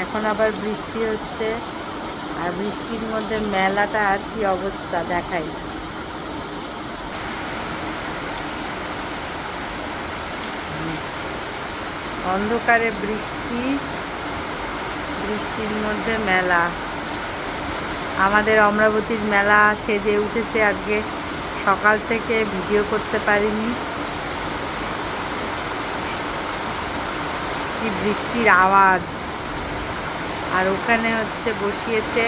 এখন আবার বৃষ্টি হচ্ছে। আর বৃষ্টির মধ্যে মেলাটা আর কি অবস্থা দেখাই। অন্ধকারে বৃষ্টি, বৃষ্টির মধ্যে মেলা। আমাদের অমরাবতীর মেলা সেজে উঠেছে আজকে। সকাল থেকে ভিডিও করতে পারিনি। কি বৃষ্টির আওয়াজ। আর ওখানে হচ্ছে বসিয়েছে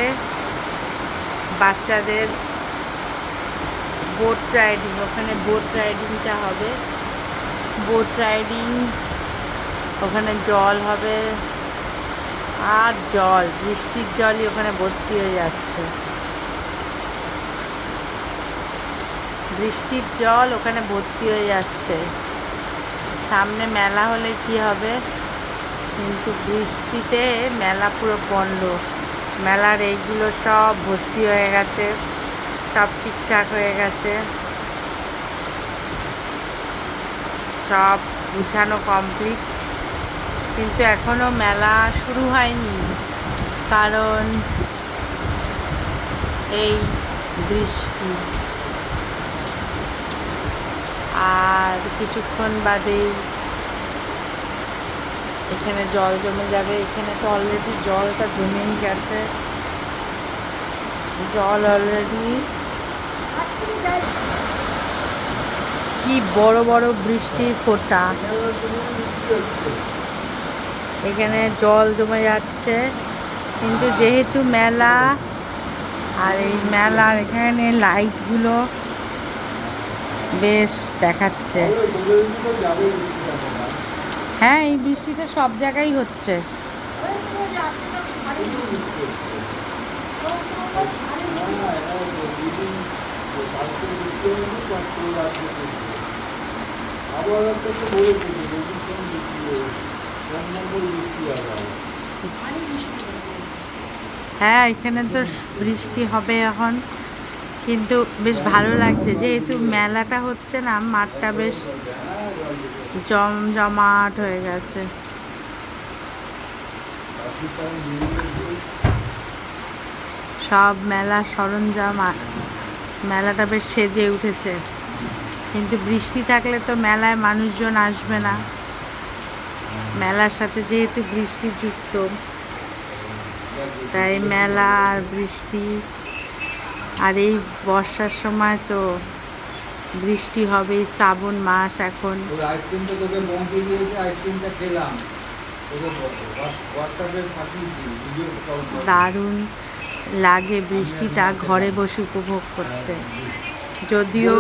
বাচ্চাদের বোট রাইডিং ওখানে বোট রাইডিংটা হবে। বোট রাইডিং ওখানে জল হবে। আর জল, বৃষ্টির জলই ওখানে ভর্তি হয়ে যাচ্ছে। বৃষ্টির জল ওখানে ভর্তি হয়ে যাচ্ছে। সামনে মেলা হলে কি হবে? কিন্তু বৃষ্টিতে মেলা পুরো বন্ধ। মেলার এইগুলো সব ভর্তি হয়ে গেছে, সব ঠিকঠাক হয়ে গেছে। সব গুছানো কমপ্লিট কিন্তু এখনও মেলা শুরু হয়নি, কারণ এই বৃষ্টি। আর কিছুক্ষণ বাদেই এখানে জল জমে যাবে, এখানে তো অলরেডি জলটা জমেই গেছে। জল অলরেডি কি বড় বড় বৃষ্টির ফোঁটা। এখানে জল জমে যাচ্ছে, কিন্তু যেহেতু মেলা, আর এই মেলার এখানে লাইটগুলো বেশ দেখাচ্ছে। হ্যাঁ এই বৃষ্টিতে সব জায়গায় হচ্ছে। হ্যাঁ এখানে তো বৃষ্টি হবে এখন। কিন্তু বেশ ভালো লাগছে। যেহেতু মেলাটা হচ্ছে না, মাঠটা বেশ জমজমাট হয়ে গেছে। সব মেলা সরঞ্জাম মেলাটা বেশ সেজে উঠেছে। কিন্তু বৃষ্টি থাকলে তো মেলায় মানুষজন আসবে না। মেলার সাথে যেহেতু বৃষ্টি যুক্ত, তাই মেলা আর বৃষ্টি আর এই বর্ষার সময় তো বৃষ্টি হবেই শ্রাবণ মাস এখন। আইসক্রিমটা তোকে পৌঁছে দিয়েছে আইসক্রিমটা খেলাম। দারুণ লাগে বৃষ্টিটা ঘরে বসে উপভোগ করতে। যদিও